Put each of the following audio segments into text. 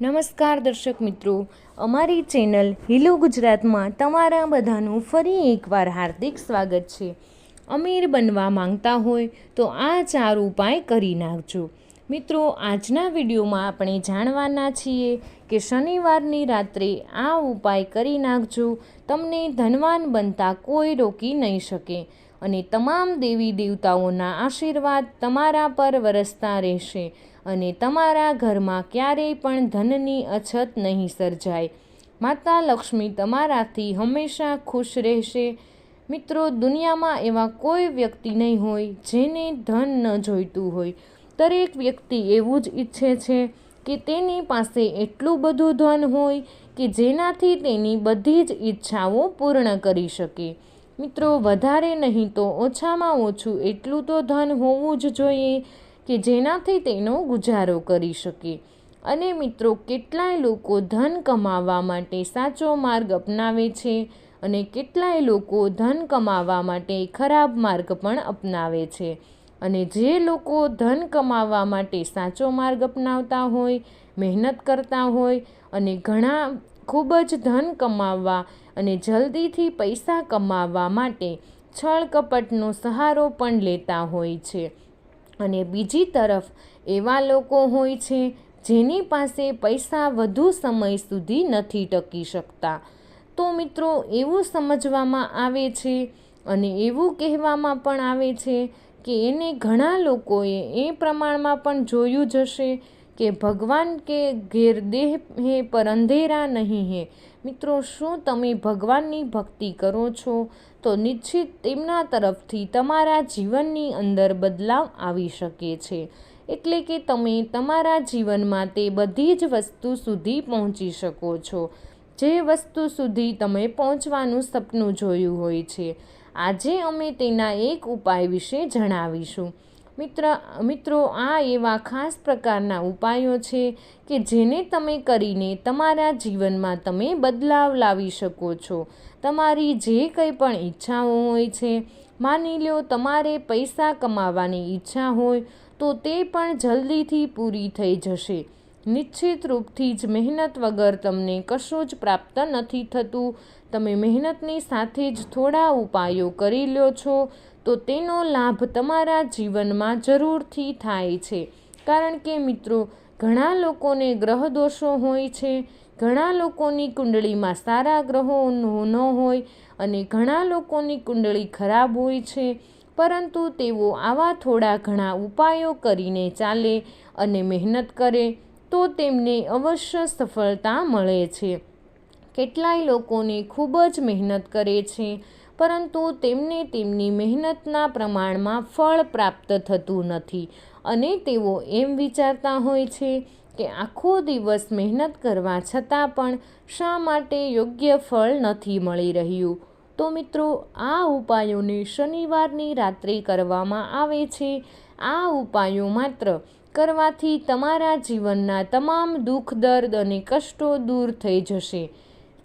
નમસ્કાર દર્શક મિત્રો, અમારી ચેનલ હિલો ગુજરાતમાં તમારા બધાનું ફરી એકવાર હાર્દિક સ્વાગત છે. અમીર બનવા માંગતા હોય તો આ ચાર ઉપાય કરી નાખજો. મિત્રો, આજના વિડીયોમાં આપણે જાણવાના છીએ કે શનિવારની રાત્રે આ ઉપાય કરી નાખજો. તમને ધનવાન બનતા કોઈ રોકી નહીં શકે અને તમામ દેવી દેવતાઓના આશીર્વાદ તમારા પર વરસતા રહેશે. અને તમારા ઘરમાં ક્યારેય પણ ધનની અછત નહીં સર્જાય. માતા લક્ષ્મી તમારાથી હંમેશા ખુશ રહેશે. મિત્રો, દુનિયામાં એવા કોઈ વ્યક્તિ નહીં હોય જેને ધન ન જોઈતું હોય. દરેક વ્યક્તિ એવું જ ઈચ્છે છે કે તેની પાસે એટલું બધું ધન હોય કે જેનાથી તેની બધી જ ઈચ્છાઓ પૂર્ણ કરી શકે. મિત્રો, વધારે નહીં તો ઓછામાં ઓછું એટલું તો ધન હોવું જ જોઈએ કે જેનાથી તેનો ગુજારો કરી શકે. અને મિત્રો, કેટલાય લોકો ધન કમાવવા માટે સાચો માર્ગ અપનાવે છે અને કેટલાય લોકો ધન કમાવા માટે ખરાબ માર્ગ પણ અપનાવે છે. અને જે લોકો ધન કમાવવા માટે સાચો માર્ગ અપનાવતા હોય, મહેનત કરતા હોય અને ઘણા ખૂબ જ ધન કમાવવા અને જલ્દીથી પૈસા કમાવવા માટે છળ કપટનો સહારો પણ લેતા હોય છે. અને બીજી તરફ એવા લોકો હોય છે જેની પાસે પૈસા વધુ સમય સુધી નથી ટકી શકતા. તો મિત્રો, એવું સમજવામાં આવે છે અને એવું કહેવામાં પણ આવે છે કે એને ઘણા લોકોએ એ પ્રમાણમાં પણ જોયું જ હશે કે ભગવાન કે ઘેર દેહ હે પર અંધેરા નહીં હે. મિત્રો, શું તમે ભગવાનની ભક્તિ કરો છો? તો નિશ્ચિત તેમના તરફથી તમારા જીવનની અંદર બદલાવ આવી શકે છે. એટલે કે તમે તમારા જીવનમાં તે બધી જ વસ્તુ સુધી પહોંચી શકો છો. જે વસ્તુ સુધી તમે પહોંચવાનું સપનું જોયું હોય છે. આજે અમે તેના એક ઉપાય વિશે જણાવીશું. મિત્ર, મિત્રો, આ એવા ખાસ પ્રકારના ઉપાયો છે કે જેને તમે કરીને તમારા જીવનમાં તમે બદલાવ લાવી શકો છો. તમારી જે કંઈ પણ ઈચ્છાઓ હોય છે, માની લો તમારે પૈસા કમાવાની ઈચ્છા હોય, તો તે પણ જલ્દીથી પૂરી થઈ જશે. નિશ્ચિત રૂપથી જ મહેનત વગર તમને કશું જ પ્રાપ્ત નથી થતું. તમે મહેનતની સાથે જ થોડા ઉપાયો કરી લો છો તો તેનો લાભ તમારા જીવનમાં જરૂરથી થાય છે. કારણ કે મિત્રો, ઘણા લોકોને ગ્રહ દોષો હોય છે, ઘણા લોકોની કુંડળીમાં સારા ગ્રહો ન હોય અને ઘણા લોકોની કુંડળી ખરાબ હોય છે. પરંતુ તેઓ આવા થોડા ઘણા ઉપાયો કરીને ચાલે અને મહેનત કરે, તો તેમને અવશ્ય સફળતા મળે છે. કેટલાય લોકોને ખૂબ જ મહેનત કરે છે પરંતુ તેમને તેમની મહેનતના પ્રમાણમાં ફળ પ્રાપ્ત થતું નથી. અને તેઓ એમ વિચારતા હોય છે કે આખો દિવસ મહેનત કરવા છતાં પણ શા માટે યોગ્ય ફળ નથી મળી રહ્યું? તો મિત્રો, આ ઉપાયોને શનિવારની રાત્રે કરવામાં આવે છે. આ ઉપાયો માત્ર કરવાથી તમારા જીવનના તમામ દુઃખ, દર્દ અને કષ્ટો દૂર થઈ જશે.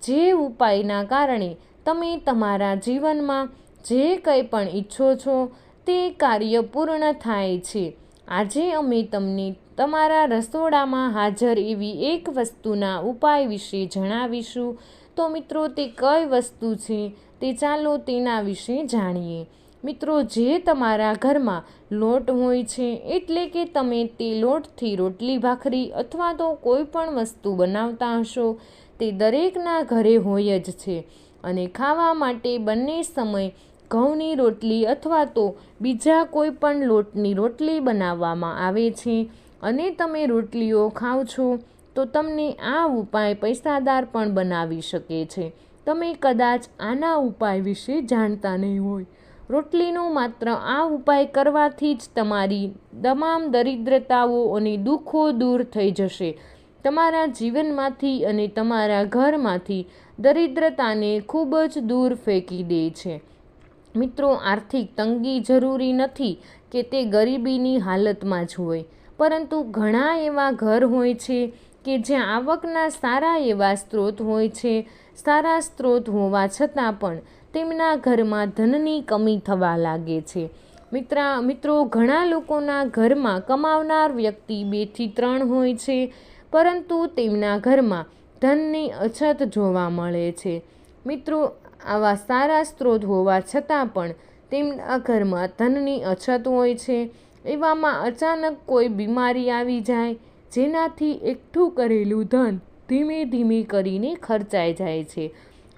જે ઉપાયના કારણે તમે તમારા જીવનમાં જે કંઈ પણ ઈચ્છો છો, તે કાર્ય પૂર્ણ થાય છે. આજે અમે તમને તમારા રસોડામાં હાજર એવી એક વસ્તુના ઉપાય વિશે જણાવીશું. તો મિત્રો, તે કઈ વસ્તુ છે તે ચાલો તેના વિશે જાણીએ. મિત્રો, જે તમારા ઘરમાં લોટ હોય છે, એટલે કે તમે તે લોટથી રોટલી, ભાખરી અથવા તો કોઈ પણ વસ્તુ બનાવતા હશો, તે દરેકના ઘરે હોય જ છે. અને ખાવા માટે બંને સમય ઘઉંની રોટલી અથવા તો બીજા કોઈ પણ લોટની રોટલી બનાવવામાં આવે છે. અને તમે રોટલીઓ ખાઓ છો, તો તમને આ ઉપાય પૈસાદાર પણ બનાવી શકે છે. તમે કદાચ આના ઉપાય વિશે જાણતા નહીં હોય. રોટલીનો માત્ર આ ઉપાય કરવાથી જ તમારી તમામ દરિદ્રતાઓ અને દુઃખો દૂર થઈ જશે. તમારા જીવનમાંથી અને તમારા ઘરમાંથી દરિદ્રતાને ખૂબ જ દૂર ફેંકી દે છે. મિત્રો, આર્થિક તંગી જરૂરી નથી કે તે ગરીબીની હાલતમાં જ હોય. પરંતુ ઘણા એવા ઘર હોય છે કે જ્યાં આવકના સારા એવા સ્ત્રોત હોય છે. સારા સ્ત્રોત હોવા છતાં પણ તેમના ઘરમાં ધનની કમી થવા લાગે છે. મિત્રા, મિત્રો, ઘણા લોકોના ઘરમાં કમાવનાર વ્યક્તિ બેથી ત્રણ હોય છે, પરંતુ તેમના ઘરમાં ધનની અછત જોવા મળે છે. મિત્રો, આવા સારા સ્ત્રોત હોવા છતાં પણ તેમના ઘરમાં ધનની અછત હોય છે. એવામાં અચાનક કોઈ બીમારી આવી જાય, જેનાથી એકઠું કરેલું ધન ધીમે ધીમે કરીને ખર્ચાઈ જાય છે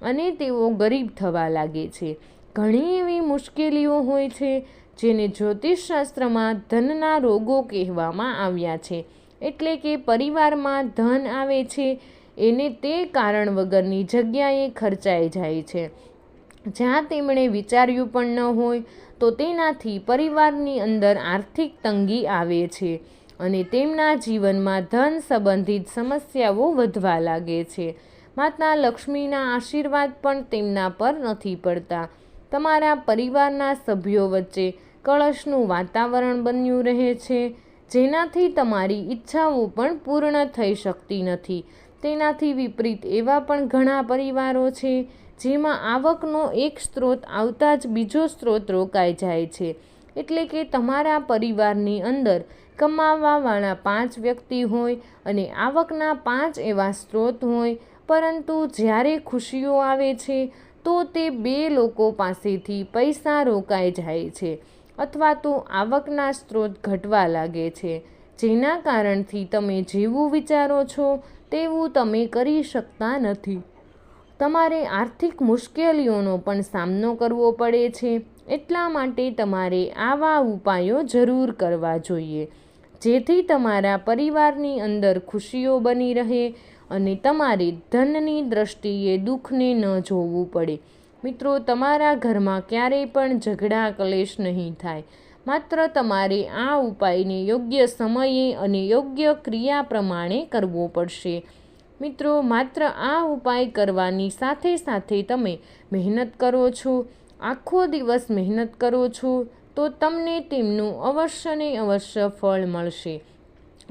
અને તેઓ ગરીબ થવા લાગે છે. ઘણી એવી મુશ્કેલીઓ હોય છે, જેને જ્યોતિષશાસ્ત્રમાં ધનના રોગો કહેવામાં આવ્યા છે. એટલે કે પરિવારમાં ધન આવે છે એને તે કારણ વગરની જગ્યાએ ખર્ચાઈ જાય છે. જ્યાં તેમણે વિચાર્યું પણ ન હોય, તો તેનાથી પરિવારની અંદર આર્થિક તંગી આવે છે અને તેમના જીવનમાં ધન સંબંધિત સમસ્યાઓ વધવા લાગે છે. માતા લક્ષ્મીના આશીર્વાદ પણ તેમના પર નથી પડતા. તમારા પરિવારના સભ્યો વચ્ચે કળશનું વાતાવરણ બન્યું રહે છે, જેનાથી તમારી ઈચ્છાઓ પણ પૂર્ણ થઈ શકતી નથી. તેનાથી વિપરીત એવા પણ ઘણા પરિવારો છે જેમાં આવકનો એક સ્ત્રોત આવતા જ બીજો સ્ત્રોત રોકાઈ જાય છે. એટલે કે તમારા પરિવારની અંદર કમાવાવાળા પાંચ વ્યક્તિ હોય અને આવકના પાંચ એવા સ્ત્રોત હોય, પરંતુ જ્યારે ખુશીઓ આવે છે, તો તે બે લોકો પાસેથી પૈસા રોકાઈ જાય છે અથવા તો આવકના સ્ત્રોત ઘટવા લાગે છે. જેના કારણથી તમે જેવું વિચારો છો તેવું તમે કરી શકતા નથી. તમારે આર્થિક મુશ્કેલીઓનો પણ સામનો કરવો પડે છે. એટલા માટે તમારે આવા ઉપાયો જરૂર કરવા જોઈએ. જેથી તમારા પરિવારની અંદર ખુશીઓ બની રહે અને તમારે ધનની દ્રષ્ટિએ દુઃખને ન જોવું પડે. મિત્રો, તમારા ઘરમાં ક્યારેય પણ ઝઘડા, કલેશ નહીં થાય. માત્ર તમારે આ ઉપાયને યોગ્ય સમયે અને યોગ્ય ક્રિયા પ્રમાણે કરવો પડશે. મિત્રો, માત્ર આ ઉપાય કરવાની સાથે સાથે તમે મહેનત કરો છો, આખો દિવસ મહેનત કરો છો, તો તમને તેમનું અવશ્ય ને અવશ્ય ફળ મળશે.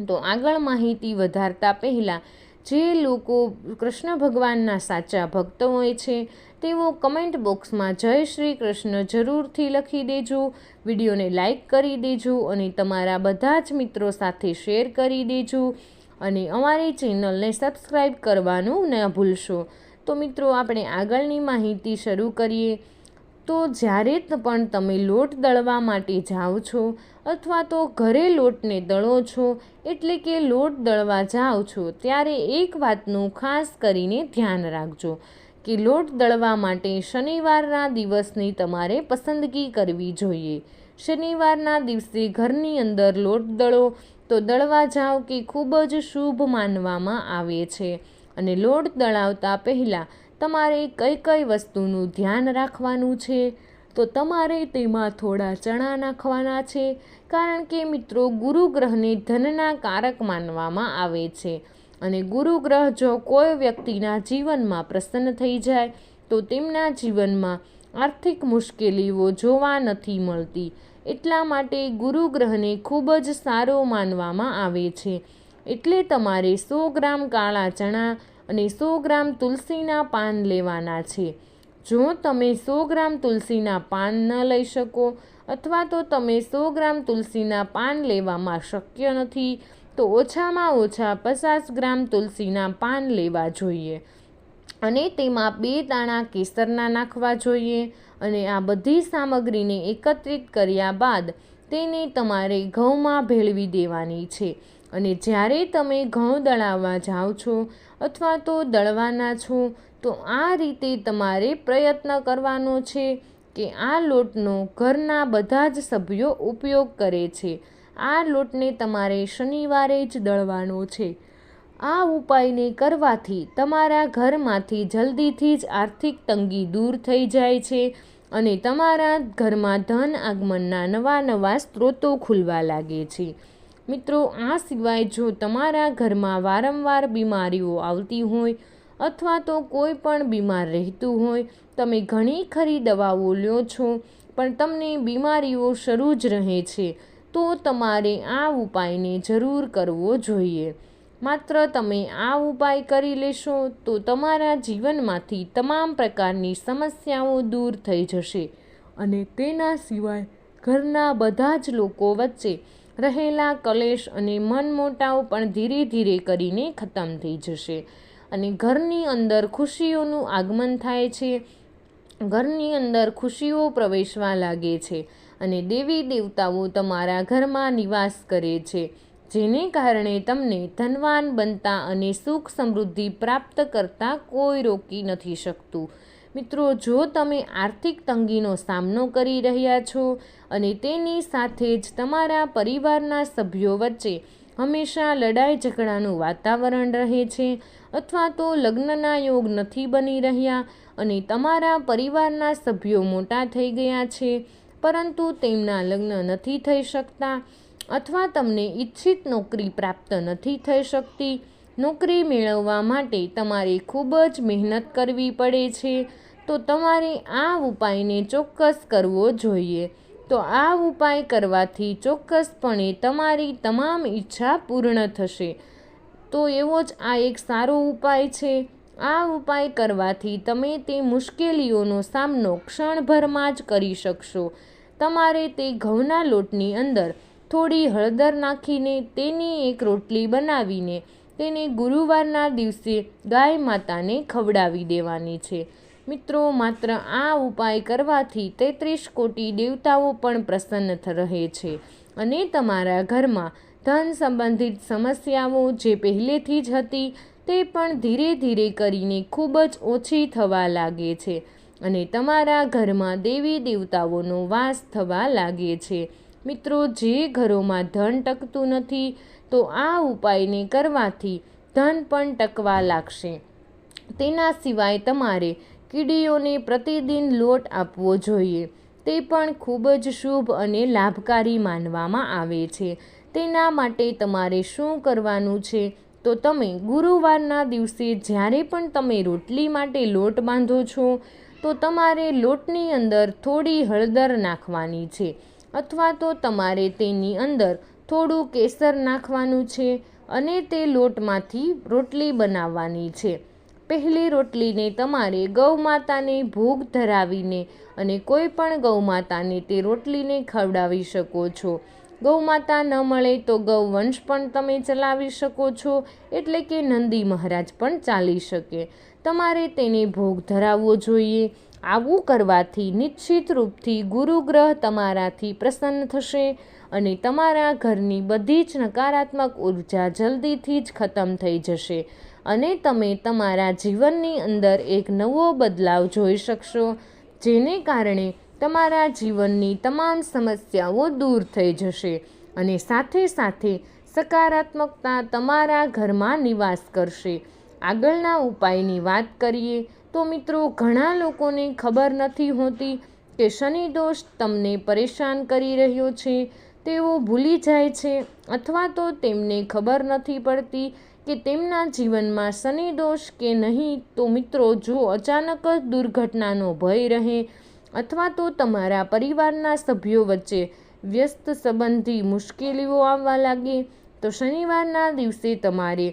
તો આગળ માહિતી વધારતા પહેલાં જે લોકો કૃષ્ણ ભગવાનના સાચા ભક્ત હોય છે, તેઓ કમેન્ટ બોક્સમાં જય શ્રી કૃષ્ણ જરૂરથી લખી દેજો, વિડીયોને લાઈક કરી દેજો અને તમારા બધા જ મિત્રો સાથે શેર કરી દેજો અને અમારી ચેનલને સબસ્ક્રાઈબ કરવાનું ન ભૂલશો. તો મિત્રો, આપણે આગળની માહિતી શરૂ કરીએ. તો જ્યારે પણ તમે લોટ દળવા માટે જાઓ છો અથવા તો ઘરે લોટને દળો છો, એટલે કે લોટ દળવા જાઓ છો, ત્યારે એક વાતનું ખાસ કરીને ધ્યાન રાખજો કે લોટ દળવા માટે શનિવારના દિવસની તમારે પસંદગી કરવી જોઈએ. શનિવારના દિવસે ઘરની અંદર લોટ દળો તો દળવા જાઓ કે ખૂબ જ શુભ માનવામાં આવે છે. અને લોટ દળાવતા પહેલાં તમારે કઈ કઈ વસ્તુનું ધ્યાન રાખવાનું છે? તો તમારે તેમાં થોડા ચણા નાખવાના છે, કારણ કે મિત્રો ગુરુ ગ્રહને ધનના કારક માનવામાં આવે છે. અને ગુરુ ગ્રહ જો કોઈ વ્યક્તિના જીવનમાં પ્રસન્ન થઈ જાય, તો તેમના જીવનમાં આર્થિક મુશ્કેલીઓ જોવા નથી મળતી. એટલા માટે ગુરુ ગ્રહને ખૂબ જ સારો માનવામાં આવે છે. એટલે તમારે સો ગ્રામ કાળા ચણા અને સો ગ્રામ તુલસીના પાન લેવાના છે. જો તમે સો ગ્રામ તુલસીના પાન ન લઈ શકો અથવા તો તમે સો ગ્રામ તુલસીના પાન લેવામાં શક્ય નથી, તો ઓછામાં ઓછા પચાસ ગ્રામ તુલસીના પાન લેવા જોઈએ. અને તેમાં બે દાણા કેસરના નાખવા જોઈએ અને આ બધી સામગ્રીને એકત્રિત કર્યા બાદ તેને તમારે ઘઉંમાં ભેળવી દેવાની છે. અને જ્યારે તમે ઘઉં દળાવવા જાઓ છો અથવા તો દળવાના છો, તો આ રીતે તમારે પ્રયત્ન કરવાનો છે કે આ લોટનો ઘરના બધા જ સભ્યો ઉપયોગ કરે છે. આ લોટને તમારે શનિવારે જ દળવાનો છે. આ ઉપાયને કરવાથી તમારા ઘરમાંથી જલ્દીથી જ આર્થિક તંગી દૂર થઈ જાય છે અને તમારા ઘરમાં ધન આગમનના નવા નવા સ્ત્રોતો ખુલવા લાગે છે. મિત્રો, આ સિવાય જો તમારા ઘરમાં વારંવાર બીમારીઓ આવતી હોય અથવા તો કોઈ પણ બીમાર રહેતું હોય, તમે ઘણી ખરી દવાઓ લ્યો છો, પણ તમને બીમારીઓ શરૂ જ રહે છે, તો તમારે આ ઉપાયને જરૂર કરવો જોઈએ. માત્ર તમે આ ઉપાય કરી લેશો, તો તમારા જીવનમાંથી તમામ પ્રકારની સમસ્યાઓ દૂર થઈ જશે. અને તેના સિવાય ઘરના બધા જ લોકો વચ્ચે રહેલા કલેશ અને મનમોટાવ પણ ધીરે ધીરે કરીને ખતમ થઈ જશે. અને ઘરની અંદર ખુશીઓનું આગમન થાય છે. ઘરની અંદર ખુશીઓ પ્રવેશવા લાગે છે અને દેવી દેવતાઓ તમારા ઘરમાં નિવાસ કરે છે, જેને કારણે તમને ધનવાન બનતા અને સુખ સમૃદ્ધિ પ્રાપ્ત કરતા કોઈ રોકી નથી શકતું. મિત્રો, જો તમે આર્થિક તંગીનો સામનો કરી રહ્યા છો અને તેની સાથે જ તમારા પરિવારના સભ્યો વચ્ચે હંમેશા લડાઈ ઝઘડાનું વાતાવરણ રહે છે અથવા તો લગ્નના યોગ નથી બની રહ્યા અને તમારા પરિવારના સભ્યો મોટા થઈ ગયા છે, પરંતુ તેમના લગ્ન નથી થઈ શકતા અથવા તમને ઈચ્છિત નોકરી પ્રાપ્ત નથી થઈ શકતી નોકરી મેળવવા માટે તમારે ખૂબ જ મહેનત કરવી પડે છે. તો તમારે આ ઉપાયને ચોક્કસ કરવો જોઈએ. તો આ ઉપાય કરવાથી ચોક્કસપણે તમારી તમામ ઈચ્છા પૂર્ણ થશે. તો એવો જ આ એક સારો ઉપાય છે. આ ઉપાય કરવાથી તમે તે મુશ્કેલીઓનો સામનો ક્ષણભરમાં જ કરી શકશો. તમારે તે ઘઉંના લોટની અંદર થોડી હળદર નાખીને તેની એક રોટલી બનાવીને તેને ગુરુવારના દિવસે ગાય માતાને ખવડાવી દેવાની છે. મિત્રો, માત્ર આ ઉપાય કરવાથી તેત્રીસ કોટી દેવતાઓ પણ પ્રસન્ન રહે છે અને તમારા ઘરમાં ધન સંબંધિત સમસ્યાઓ જે પહેલેથી જ હતી તે પણ ધીરે ધીરે કરીને ખૂબ જ ઓછી થવા લાગે છે અને તમારા ઘરમાં દેવી દેવતાઓનો વાસ થવા લાગે છે. મિત્રો, જે ઘરોમાં ધન ટકતું નથી તો આ ઉપાયને કરવાથી ધન પણ ટકવા લાગશે. તેના સિવાય તમારે કીડીઓને પ્રતિદિન લોટ આપવો જોઈએ. તે પણ ખૂબ જ શુભ અને લાભકારી માનવામાં આવે છે. તેના માટે તમારે શું કરવાનું છે? તો તમે ગુરુવારના દિવસે જ્યારે પણ તમે રોટલી માટે લોટ બાંધો છો, તો તમારે લોટની અંદર થોડી હળદર નાખવાની છે. અથવા તો તમારે તેની અંદર થોડું કેસર નાખવાનું છે અને તે લોટમાંથી રોટલી બનાવવાની છે. પહેલી રોટલીને તમારે ગૌમાતાને ભોગ ધરાવીને અને કોઈ પણ ગૌમાતાને તે રોટલીને ખવડાવી શકો છો. ગૌમાતા ન મળે તો ગૌવંશ પણ તમે ચલાવી શકો છો, એટલે કે નંદી મહારાજ પણ ચાલી શકે. તમારે તેને ભોગ ધરાવવો જોઈએ. આવું કરવાથી નિશ્ચિત રૂપથી ગુરુગ્રહ તમારાથી પ્રસન્ન થશે અને તમારા ઘરની બધી જ નકારાત્મક ઊર્જા જલ્દીથી જ ખતમ થઈ જશે અને તમે તમારા જીવનની અંદર એક નવો બદલાવ જોઈ શકશો, જેને કારણે તમારા જીવનની તમામ સમસ્યાઓ દૂર થઈ જશે અને સાથે સાથે સકારાત્મકતા તમારા ઘરમાં નિવાસ કરશે. આગળના ઉપાયની વાત કરીએ તો મિત્રો, ઘણા લોકોને ખબર નથી હોતી કે શનિ દોષ તમને પરેશાન કરી રહ્યો છે, તેઓ ભૂલી જાય છે, અથવા તો તેમને ખબર નથી પડતી કે તેમના જીવનમાં શનિ દોષ કે નહીં, તો મિત્રો, જો અચાનક જ દુર્ઘટનાનો ભય રહે, અથવા તો તમારા પરિવારના સભ્યો વચ્ચે વ્યસ્ત સંબંધી મુશ્કેલીઓ આવવા લાગે, તો શનિવારના દિવસે તમારે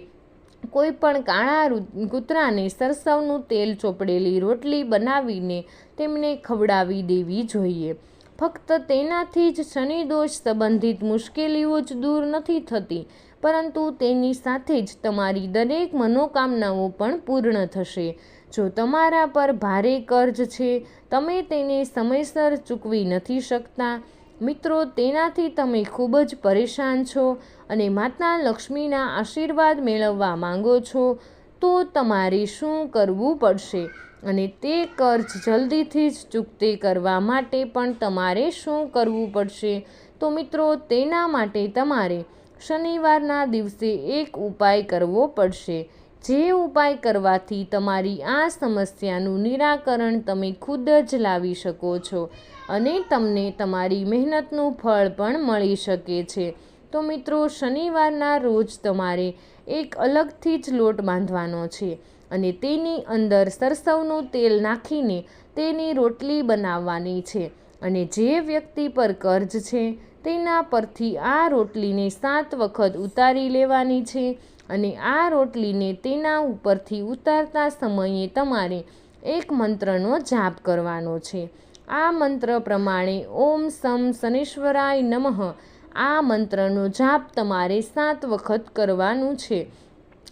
કોઈ પણ કાળા કૂતરાને સરસવનું તેલ ચોપડેલી રોટલી બનાવીને તેમને ખવડાવી દેવી જોઈએ. ફક્ત તેનાથી જ શનિદોષ સંબંધિત મુશ્કેલીઓ જ દૂર નથી થતી, પરંતુ તેની સાથે જ તમારી દરેક મનોકામનાઓ પણ પૂર્ણ થશે. જો તમારા પર ભારે કર્જ છે, તમે તેને સમયસર ચૂકવી નથી શકતા મિત્રો, તેનાથી તમે ખૂબ જ પરેશાન છો અને માતા લક્ષ્મીના આશીર્વાદ મેળવવા માંગો છો, તો તમારે શું કરવું પડશે અને તે કર્જ જલ્દીથી જ ચૂકતે કરવા માટે પણ તમારે શું કરવું પડશે? તો મિત્રો, તેના માટે તમારે શનિવારના દિવસે એક ઉપાય કરવો પડશે. જે ઉપાય કરવાથી તમારી આ સમસ્યાનું નિરાકરણ તમે ખુદ જ લાવી શકો છો અને તમને તમારી મહેનતનું ફળ પણ મળી શકે છે. તો મિત્રો, શનિવારના રોજ તમારે એક અલગથી જ લોટ બાંધવાનો છે અને તેની અંદર સરસવનું તેલ નાખીને તેની રોટલી બનાવવાની છે અને જે વ્યક્તિ પર કર્જ છે તેના પરથી આ રોટલીને સાત વખત ઉતારી લેવાની છે અને આ રોટલીને તેના ઉપરથી ઉતારતા સમયે તમારે એક મંત્રનો જાપ કરવાનો છે. આ મંત્ર પ્રમાણે ઓમ સમ શનેશ્વરાય નમઃ. આ મંત્રનો જાપ તમારે સાત વખત કરવાનું છે.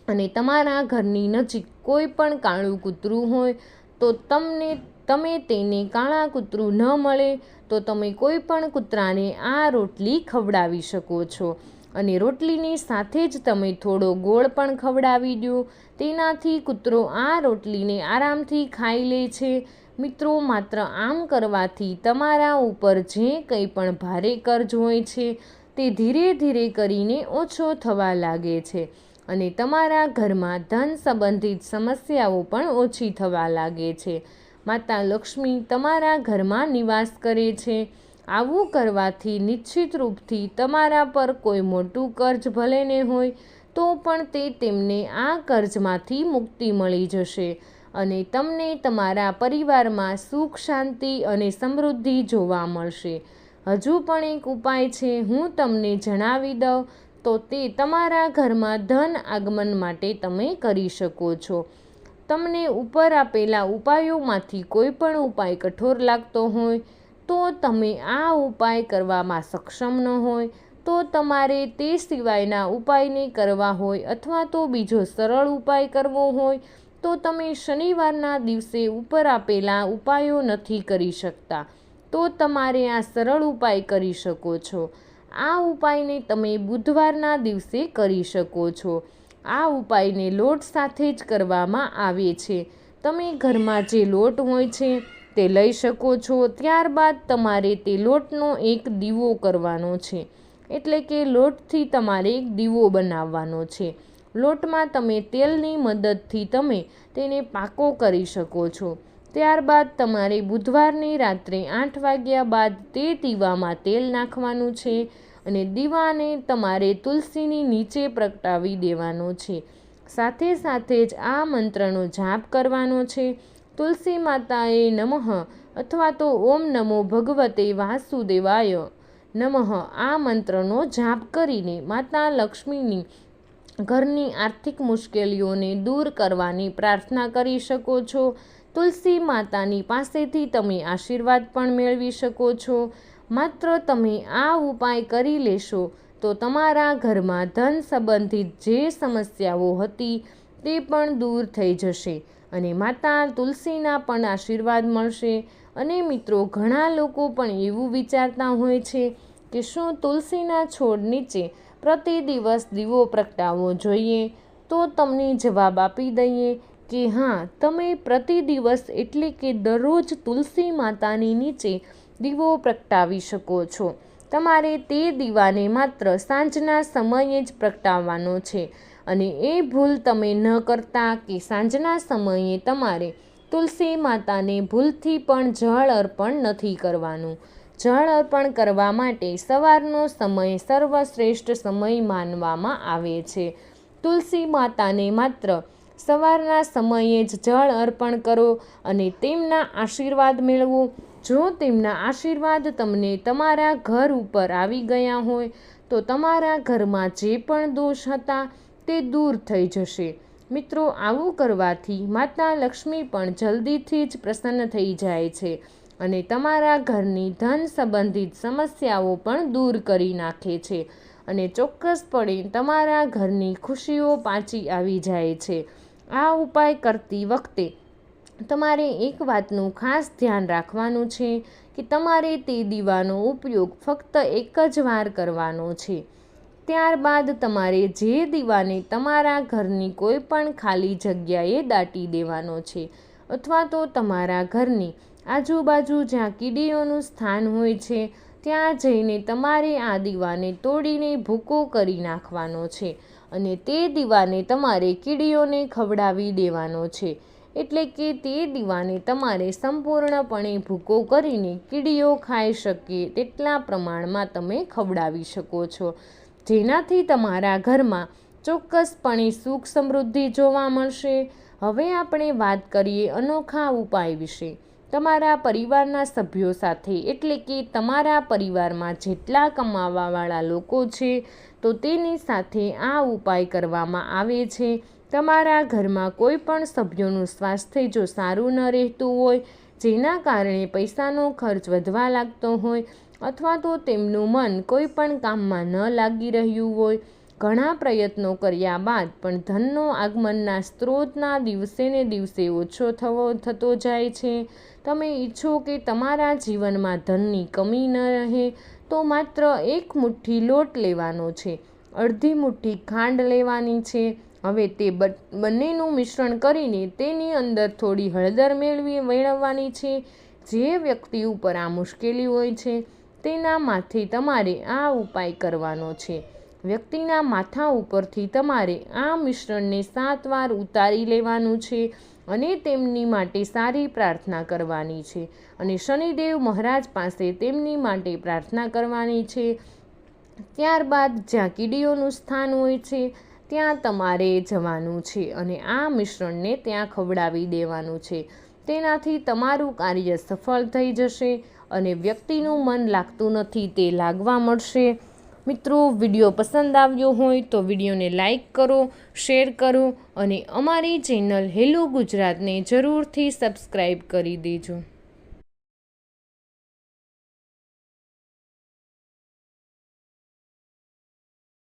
અને તમારા ઘરની નજીક કોઈ પણ કાળું કૂતરું હોય, તો તમને, તમે તેને કાળા કૂતરું ન મળે, તો તમે કોઈ પણ કૂતરાને આ રોટલી ખવડાવી શકો છો. અને રોટલીની સાથે જ તમે થોડો ગોળ પણ ખવડાવી દો તેનાથી કૂતરો આ રોટલીને આરામથી ખાઈ લે છે. મિત્રો, માત્ર આમ કરવાથી તમારા ઉપર જે કંઈ પણ ભારે કર્જ હોય છે, તે ધીરે ધીરે કરીને ઓછો થવા લાગે છે અને તમારા ઘરમાં ધન સંબંધિત સમસ્યાઓ પણ ઓછી થવા લાગે છે. માતા લક્ષ્મી તમારા ઘરમાં નિવાસ કરે છે. આવું કરવાથી નિશ્ચિત રૂપથી તમારા પર કોઈ મોટું કર્જ ભલે ને હોય, તો પણ તે તેમને આ કર્જમાંથી મુક્તિ મળી જશે અને તમને તમારા પરિવારમાં સુખ, શાંતિ અને સમૃદ્ધિ જોવા મળશે. હજુ પણ એક ઉપાય છે, હું તમને જણાવી દઉં, તો તે તમારા ઘરમાં ધન આગમન માટે તમે કરી શકો છો. તમને ઉપર આપેલા ઉપાયોમાંથી કોઈ પણ ઉપાય કઠોર લાગતો હોય તો તમે આ ઉપાય કરવામાં સક્ષમ ન હોય, તો તમારે તે સિવાયના ઉપાયને કરવા હોય અથવા તો બીજો સરળ ઉપાય કરવો હોય, તો તમે શનિવારના દિવસે ઉપર આપેલા ઉપાયો નથી કરી શકતા. તો તમારે આ સરળ ઉપાય કરી શકો છો. આ ઉપાયને તમે બુધવારના દિવસે કરી શકો છો. આ ઉપાયને લોટ સાથે જ કરવામાં આવે છે. તમે ઘરમાં જે લોટ હોય છે તે લઈ શકો છો. ત્યારબાદ તમારે તે લોટનો એક દીવો કરવાનો છે. એટલે કે લોટથી તમારે એક દીવો બનાવવાનો છે. લોટમાં તમે તેલની મદદથી તમે તેને પાકો કરી શકો છો. ત્યારબાદ તમારે બુધવારની રાત્રે આઠ વાગ્યા બાદ તે દીવામાં તેલ નાખવાનું છે અને દીવાને તમારે તુલસીની નીચે પ્રગટાવી દેવાનો છે. સાથે સાથે જ આ મંત્રનો જાપ કરવાનો છે. તુલસી માતાએ નમઃ અથવા તો ઓમ નમો ભગવતે વાસુદેવાય નમઃ. આ મંત્રનો જાપ કરીને માતા લક્ષ્મીની ઘરની આર્થિક મુશ્કેલીઓને દૂર કરવાની પ્રાર્થના કરી શકો છો. તુલસી માતાની પાસેથી તમે આશીર્વાદ પણ મેળવી શકો છો. માત્ર તમે આ ઉપાય કરી લેશો તો તમારા ઘરમાં ધન સંબંધિત જે સમસ્યાઓ હતી તે પણ દૂર થઈ જશે. અને માતા તુલસીના પણ આશીર્વાદ મળશે. અને મિત્રો, ઘણા લોકો પણ એવું વિચારતા હોય છે કે શું તુલસીના છોડ નીચે પ્રતિ દિવસ દીવો પ્રગટાવવો જોઈએ? તો તમને જવાબ આપી દઈએ કે હા, તમે પ્રતિ દિવસ એટલે કે દરરોજ તુલસી માતાની નીચે દીવો પ્રગટાવી શકો છો. તમારે તે દીવાને માત્ર સાંજના સમયે જ પ્રગટાવવાનો છે. અને એ ભૂલ તમે ન કરતા કે સાંજના સમયે તમારે તુલસી માતાને ભૂલથી પણ જળ અર્પણ નથી કરવાનું. જળ અર્પણ કરવા માટે સવારનો સમય સર્વશ્રેષ્ઠ સમય માનવામાં આવે છે. તુલસી માતાને માત્ર સવારના સમયે જ જળ અર્પણ કરો અને તેમના આશીર્વાદ મેળવો. જો તેમના આશીર્વાદ તમને તમારા ઘર ઉપર આવી ગયા હોય, તો તમારા ઘરમાં જે પણ દોષ હતા તે દૂર થઈ જશે. મિત્રો, આવું કરવાથી માતા લક્ષ્મી પણ જલ્દીથી જ પ્રસન્ન થઈ જાય છે અને તમારા ઘરની ધન સંબંધિત સમસ્યાઓ પણ દૂર કરી નાખે છે અને ચોક્કસપણે તમારા ઘરની ખુશીઓ પાછી આવી જાય છે. આ ઉપાય કરતી વખતે તમારે એક વાતનું ખાસ ધ્યાન રાખવાનું છે કે તમારે તે દીવાનો ઉપયોગ ફક્ત એક જ વાર કરવાનો છે. ત્યારબાદ તમારે જે દીવાને તમારા ઘરની કોઈ પણ ખાલી જગ્યાએ દાટી દેવાનો છે અથવા તો તમારા ઘરની આજુબાજુ જ્યાં કીડીઓનું સ્થાન હોય છે, ત્યાં જઈને તમારે આ દીવાને તોડીને ભૂકો કરી નાખવાનો છે અને તે દીવાને તમારે કીડીઓને ખવડાવી દેવાનો છે. એટલે કે તે દીવાને તમારે સંપૂર્ણપણે ભૂકો કરીને કીડીઓ ખાઈ શકે તેટલા પ્રમાણમાં તમે ખવડાવી શકો છો. જેનાથી તમારા ઘરમાં ચોક્કસપણે સુખ સમૃદ્ધિ જોવા મળશે. હવે આપણે વાત કરીએ અનોખા ઉપાય વિશે. તમારા પરિવારના સભ્યો સાથે, એટલે કે તમારા પરિવારમાં જેટલા કમાવાવાળા લોકો છે, તો તેની સાથે આ ઉપાય કરવામાં આવે છે. તમારા ઘરમાં કોઈ પણ સભ્યોનું સ્વાસ્થ્ય જો સારું ન રહેતું હોય જેના કારણે પૈસાનો ખર્ચ વધવા લાગતો હોય અથવા તો તેમનું મન કોઈ પણ કામમાં ન લાગી રહ્યું હોય. ઘણા પ્રયત્નો કર્યા બાદ પણ ધનનો આગમનના સ્ત્રોતના દિવસે ને દિવસે ઓછો થવો, થતો જાય છે. તમે ઈચ્છો કે તમારા જીવનમાં ધનની કમી ન રહે, તો માત્ર એક મુઠ્ઠી લોટ લેવાનો છે. અડધી મુઠ્ઠી ખાંડ લેવાની છે. હવે તે બંનેનું મિશ્રણ કરીને તેની અંદર થોડી હળદર મેળવી, મેળવવાની છે. જે વ્યક્તિ ઉપર આ મુશ્કેલી હોય છે, તેના માથે તમારે આ ઉપાય કરવાનો છે. વ્યક્તિના માથા ઉપરથી તમારે આ મિશ્રણને સાત વાર ઉતારી લેવાનું છે અને તેમની માટે સારી પ્રાર્થના કરવાની છે. અને શનિદેવ મહારાજ પાસે તેમની માટે પ્રાર્થના કરવાની છે. ત્યારબાદ જ્યાં કીડીઓનું સ્થાન હોય છે ત્યાં તમારે જવાનું છે અને આ મિશ્રણને ત્યાં ખવડાવી દેવાનું છે. તેનાથી તમારું કાર્ય સફળ થઈ જશે અને વ્યક્તિનું મન લાગતું નથી તે લાગવા મળશે. મિત્રો, વીડિયો પસંદ આવ્યો હોય તો વિડીયોને લાઈક કરો, શેર કરો અને અમારી ચેનલ હેલો ગુજરાતને જરૂરથી સબસ્ક્રાઈબ કરી દેજો.